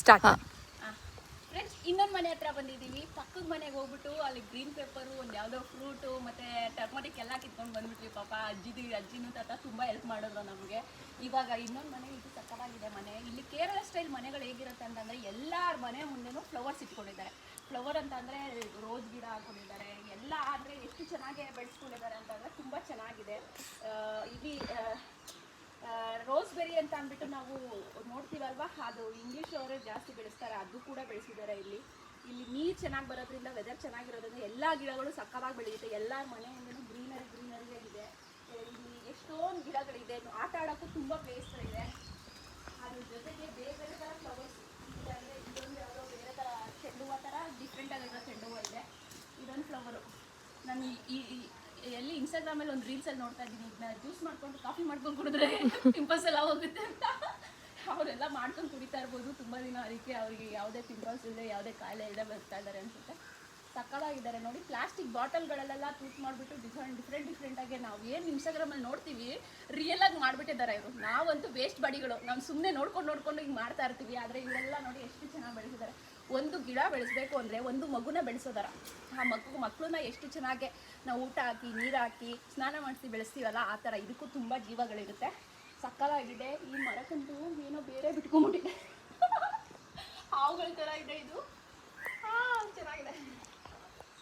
Start friends ಇನ್ನೊಂದು ಮನೆ ಹತ್ರ ಬಂದಿದ್ದೀವಿ ಪಕ್ಕದ ಮನೆಗೆ ಹೋಗ್ಬಿಟ್ಟು ಅಲ್ಲಿ ಗ್ರೀನ್ ಪೇಪರು ಒಂದು ಯಾವುದೋ ಫ್ರೂಟು ಮತ್ತೆ ಟರ್ಮರಿಕ್ ಎಲ್ಲ ಕಿತ್ಕೊಂಡು ಬಂದ್ಬಿಟ್ವಿ ಪಾಪ. ಅಜ್ಜಿದು ಅಜ್ಜಿನೂ ತಾತ ತುಂಬ ಹೆಲ್ಪ್ ಮಾಡಿದ್ರು ನಮಗೆ. ಇವಾಗ ಇನ್ನೊಂದು ಮನೆ ಇದು ಸಕ್ಕತ್ತಾಗಿದೆ ಮನೆ. ಇಲ್ಲಿ ಕೇರಳ ಸ್ಟೈಲ್ ಮನೆಗಳು ಹೇಗಿರುತ್ತೆ ಅಂತಂದರೆ ಎಲ್ಲರ ಮನೆ ಮುಂದೆನೂ ಫ್ಲವರ್ಸ್ ಇಟ್ಕೊಂಡಿದ್ದಾರೆ. ಫ್ಲವರ್ ಅಂತ ಅಂದರೆ ರೋಸ್ ಗಿಡ ಹಾಕೊಂಡಿದ್ದಾರೆ. ಎಲ್ಲ ಆದರೆ ಎಷ್ಟು ಚೆನ್ನಾಗಿ ಬೆಳೆಸ್ಕೊಂಡಿದ್ದಾರೆ ಅಂತಂದರೆ ತುಂಬ ಚೆನ್ನಾಗಿದೆ. ಇಲ್ಲಿ ರೋಸ್ ಬೆರಿ ಅಂತ ಅಂದ್ಬಿಟ್ಟು ನಾವು ನೋಡ್ತೀವಲ್ವಾ? ಅದು ಇಂಗ್ಲೀಷ್ ಅವರೇ ಜಾಸ್ತಿ ಬೆಳೆಸ್ತಾರೆ ಅದು ಕೂಡ ಬೆಳೆಸಿದ್ದಾರೆ ಇಲ್ಲಿ. ಇಲ್ಲಿ ನೀರು ಚೆನ್ನಾಗಿ ಬರೋದ್ರಿಂದ ವೆದರ್ ಚೆನ್ನಾಗಿರೋದ್ರಿಂದ ಎಲ್ಲ ಗಿಡಗಳು ಸಕ್ಕವಾಗಿ ಬೆಳೆಯುತ್ತೆ. ಎಲ್ಲ ಮನೆ ಮುಂದೆ ಗ್ರೀನರಿ ಗ್ರೀನರಿ ಇದೆ. ಆ, ಇಲ್ಲಿ ಎಷ್ಟೊಂದು ಗಿಡಗಳಿದೆ. ಆಟ ಆಡೋಕ್ಕೂ ತುಂಬ ಇದೆ ಅದ್ರ ಜೊತೆಗೆ ಬೇರೆ ಬೇರೆ ಥರ ಫ್ಲವರ್ಸ್ ಇದೊಂದು ಯಾವುದೋ ಬೇರೆ ಥರ ಚೆಂಡು ಹೂವು ಥರ ಡಿಫ್ರೆಂಟ್ ಆಗಿರೋ ಚೆಂಡು ಹೂವು ಇದೆ. ಇದೊಂದು ಫ್ಲವರು ನಾನು ಈ- ಎಲ್ಲಿ ಇನ್ಸ್ಟಾಗ್ರಾಮಲ್ಲಿ ಒಂದು ರೀಲ್ಸ್ ಅಲ್ಲಿ ನೋಡ್ತಾ ಇದ್ದೀನಿ. ಜ್ಯೂಸ್ ಮಾಡ್ಕೊಂಡು ಕಾಫಿ ಮಾಡ್ಕೊಂಡು ಕುಡಿದ್ರೆ ಪಿಂಪಲ್ಸ್ ಎಲ್ಲ ಹೋಗುತ್ತೆ ಅಂತ. ಅವರೆಲ್ಲ ಮಾಡ್ಕೊಂಡು ಕುಡಿತಾ ಇರ್ಬೋದು. ತುಂಬಾ ದಿನ ಅದಕ್ಕೆ ಅವರಿಗೆ ಯಾವುದೇ ಪಿಂಪಲ್ಸ್ ಇಲ್ಲದೆ ಯಾವುದೇ ಕಾಯಿಲೆ ಇಲ್ಲದೆ ಬರ್ತಾ ಇದ್ದಾರೆ ಅನ್ಸುತ್ತೆ. ಸಕ್ಕತ್ತಾಗಿದ್ದಾರೆ ನೋಡಿ. ಪ್ಲಾಸ್ಟಿಕ್ ಬಾಟಲ್ಗಳಲ್ಲೆಲ್ಲ ತೂತ್ ಮಾಡಿಬಿಟ್ಟು ಡಿಫ್ರೆಂಟ್ ಡಿಫ್ರೆಂಟ್ ಆಗಿ ನಾವು ಏನು ಇನ್ಸ್ಟಾಗ್ರಾಮಲ್ಲಿ ನೋಡ್ತೀವಿ ರಿಯಲ್ ಆಗಿ ಮಾಡಿಬಿಟ್ಟಿದ್ದಾರೆ ಇವರು. ನಾವಂತೂ ವೇಸ್ಟ್ ಬಾಡಿಗಳು. ನಾವು ಸುಮ್ಮನೆ ನೋಡ್ಕೊಂಡು ನೋಡ್ಕೊಂಡು ಹಿಂಗೆ ಮಾಡ್ತಾ ಇರ್ತೀವಿ. ಆದರೆ ಇವರೆಲ್ಲ ನೋಡಿ ಎಷ್ಟು ಚೆನ್ನಾಗಿ ಬೆಳೆಸಿದ್ದಾರೆ. ಒಂದು ಗಿಡ ಬೆಳೆಸಬೇಕು ಅಂದರೆ ಒಂದು ಮಗುನ ಬೆಳೆಸೋದರ ಆ ಮಗು ಮಕ್ಕಳನ್ನ ಎಷ್ಟು ಚೆನ್ನಾಗಿ ನಾವು ಊಟ ಹಾಕಿ ನೀರು ಹಾಕಿ ಸ್ನಾನ ಮಾಡಿಸಿ ಬೆಳೆಸ್ತೀವಲ್ಲ ಆ ಥರ ಇದಕ್ಕೂ ತುಂಬ ಜೀವಗಳಿರುತ್ತೆ. ಸಕ್ಕಲಾಗಿದೆ ಈ ಮರಕ್ಕಂತೂ ಏನೋ ಬೇರೆ ಬಿಟ್ಕೊಂಬಿಟ್ಟಿದೆ ಹಾವುಗಳ ಥರ ಇದೆ ಇದು. ಹಾಂ ಚೆನ್ನಾಗಿದೆ.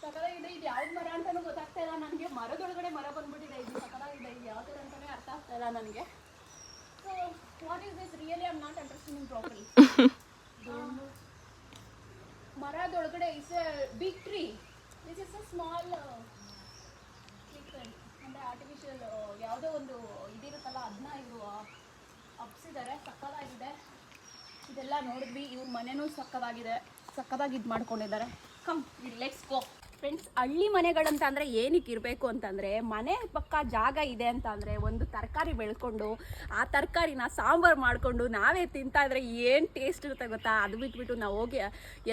ಸಕಲಾಗಿದೆ ಇದು ಯಾವ್ದು ಮರ ಅಂತಲೂ ಗೊತ್ತಾಗ್ತಾ ಇಲ್ಲ ನನಗೆ. ಮರದೊಳಗಡೆ ಮರ ಬಂದ್ಬಿಟ್ಟಿದೆ. ಇದು ಸಕಲಾಗಿದೆ ಇದು ಯಾವ ಥರ ಅಂತಾನೆ ಅರ್ಥ ಆಗ್ತಾ ಇಲ್ಲ ನನಗೆ. So what is this really am not understanding properly ಮರದೊಳಗಡೆ is a big tree this is a small ಅಂದರೆ ಆರ್ಟಿಫಿಷಿಯಲ್ ಯಾವುದೋ ಒಂದು ಇದಿರುತ್ತಲ್ಲ ಅದನ್ನ ಇವರು ಅಪ್ಸಿದ್ದಾರೆ ಸಕ್ಕದಾಗಿದೆ. ಇದೆಲ್ಲ ನೋಡಿದ್ವಿ. ಇವ್ರ ಮನೆನೂ ಸಕ್ಕದಾಗಿದೆ. ಸಕ್ಕದಾಗಿ ಇದು ಮಾಡ್ಕೊಂಡಿದ್ದಾರೆ. ಕಮ್ ಲೆಟ್ಸ್ ಗೋ ಫ್ರೆಂಡ್ಸ್ ಹಳ್ಳಿ ಮನೆಗಳಂತ ಅಂದರೆ ಏನಕ್ಕೆ ಇರಬೇಕು ಅಂತಂದರೆ, ಮನೆ ಪಕ್ಕ ಜಾಗ ಇದೆ ಅಂತ ಅಂದರೆ ಒಂದು ತರಕಾರಿ ಬೆಳ್ಕೊಂಡು, ಆ ತರಕಾರಿನ ಸಾಂಬಾರು ಮಾಡಿಕೊಂಡು ನಾವೇ ತಿಂತಾ ಇದ್ರೆ ಏನು ಟೇಸ್ಟ್ ಇರುತ್ತೆ ಗೊತ್ತಾ? ಅದು ಬಿಟ್ಬಿಟ್ಟು ನಾವು ಹೋಗಿ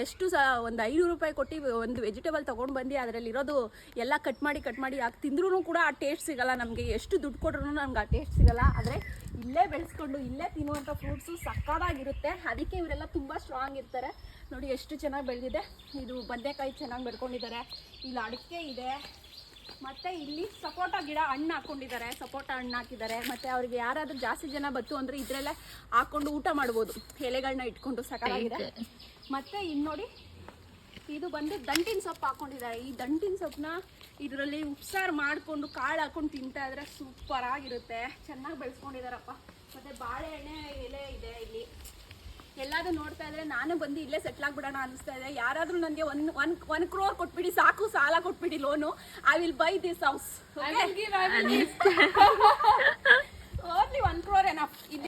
ಎಷ್ಟು ಸಹ ಒಂದು ಐನೂರು ರೂಪಾಯಿ ಕೊಟ್ಟು ಒಂದು ವೆಜಿಟೇಬಲ್ ತೊಗೊಂಡು ಬಂದು ಅದರಲ್ಲಿರೋದು ಎಲ್ಲ ಕಟ್ ಮಾಡಿ ಕಟ್ ಮಾಡಿ ಹಾಕಿ ತಿಂದ್ರೂ ಕೂಡ ಆ ಟೇಸ್ಟ್ ಸಿಗಲ್ಲ ನಮಗೆ. ಎಷ್ಟು ದುಡ್ಡು ಕೊಟ್ರೂ ನಮ್ಗೆ ಆ ಟೇಸ್ಟ್ ಸಿಗಲ್ಲ. ಆದರೆ ಇಲ್ಲೇ ಬೆಳೆಸ್ಕೊಂಡು, ಇಲ್ಲೇ ತಿನ್ನುವಂಥ ಫ್ರೂಟ್ಸು ಸಕ್ಕದಾಗಿರುತ್ತೆ ಅದಕ್ಕೆ ಇವರೆಲ್ಲ ತುಂಬ ಸ್ಟ್ರಾಂಗ್ ಇರ್ತಾರೆ. ನೋಡಿ ಎಷ್ಟು ಚೆನ್ನಾಗಿ ಬೆಳೆದಿದೆ. ಇದು ಬದನೆಕಾಯಿ ಚೆನ್ನಾಗಿ ಬೆಳ್ಕೊಂಡಿದ್ದಾರೆ. ಇಲ್ಲಿ ಅಡಿಕೆ ಇದೆ. ಮತ್ತೆ ಇಲ್ಲಿ ಸಪೋಟ ಗಿಡ ಹಣ್ಣು ಹಾಕೊಂಡಿದ್ದಾರೆ. ಸಪೋಟ ಹಣ್ಣು ಹಾಕಿದ್ದಾರೆ. ಮತ್ತೆ ಅವ್ರಿಗೆ ಯಾರಾದರೂ ಜಾಸ್ತಿ ಜನ ಬತ್ತು ಅಂದ್ರೆ ಇದ್ರಲ್ಲೇ ಹಾಕೊಂಡು ಊಟ ಮಾಡ್ಬೋದು. ಎಲೆಗಳನ್ನ ಇಟ್ಕೊಂಡು ಸಕಾಲಾಗಿದೆ. ಮತ್ತೆ ಇನ್ನು ನೋಡಿ ಇದು ಬಂದು ದಂಟಿನ ಸೊಪ್ಪು ಹಾಕೊಂಡಿದ್ದಾರೆ. ಈ ದಂಟಿನ ಸೊಪ್ಪನ್ನ ಇದರಲ್ಲಿ ಉಪ್ಸಾರು ಮಾಡಿಕೊಂಡು ಕಾಳು ಹಾಕೊಂಡು ತಿಂತಾ ಇದ್ರೆ ಸೂಪರ್ ಆಗಿರುತ್ತೆ. ಚೆನ್ನಾಗಿ ಬೆಳ್ಸ್ಕೊಂಡಿದಾರಪ್ಪ ಮತ್ತೆ ಬಾಳೆಹಣ್ಣೆ ಎಲೆ ಇದೆ ಇಲ್ಲಿ. ಎಲ್ಲಾದ್ರೂ ನೋಡ್ತಾ ಇದ್ರೆ ನಾನು ಬಂದು ಇಲ್ಲೇ ಸೆಟ್ಲ್ ಆಗ್ಬಿಡೋಣ ಅನಿಸ್ತಾ ಇದೆ. ಯಾರಾದ್ರೂ ನನಗೆ ಒನ್ ಒನ್ ಒನ್ ಕ್ರೋರ್ ಕೊಟ್ಬಿಡಿ ಸಾಕು ಸಾಲ ಕೊಟ್ಬಿಡಿ loan I will buy this house only one crore enough